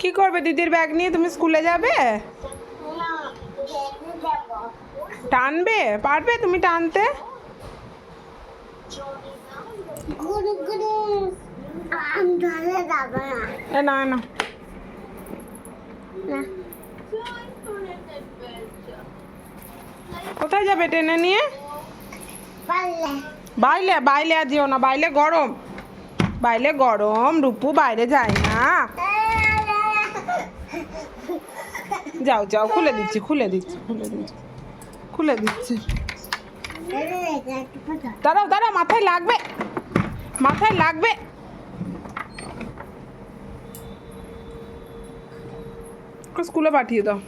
কি করবে দিদির ব্যাগ নিয়ে? তুমি স্কুলে যাবে? টানবে? পারবে তুমি টানতে? না না। কোথায় যাবে টেনে নিয়ে? বাইলে বাইলে আর যেও না। বাইলে গরম। বাইলে গরম, রূপু বাইরে যায় না। যাও যাও, খুলে দিচ্ছি খুলে দিচ্ছি খুলে দিচ্ছি খুলে দিচ্ছি। দাঁড়াও দাঁড়াও, মাথায় লাগবে মাথায় লাগবে। স্কুলে পাঠিয়ে দাও।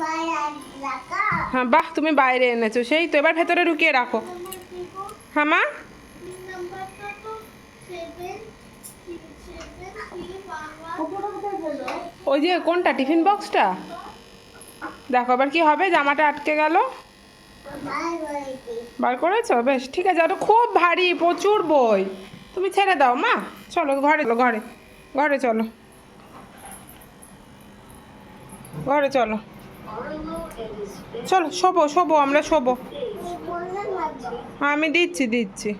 বাইরে হ্যাঁ বাহ, তুমি বাইরে এনেছো। সেই তো, এবার ভেতরে ঢুকিয়ে রাখো। হ্যাঁ মা? ওই যে কোনটা, টিফিন বক্সটা? দেখো, এবার কি হবে? জামাটা আটকে গেল। বার করেছ? বেশ, ঠিক আছে। ওটা খুব ভারী, প্রচুর বই। তুমি ছেড়ে দাও, মা। চলো, ঘরে চলো, ঘরে ঘরে চলো। ঘরে চলো। চলো শোবো শোবো আমরা শোবো। হ্যাঁ আমি দিচ্ছি দিচ্ছি।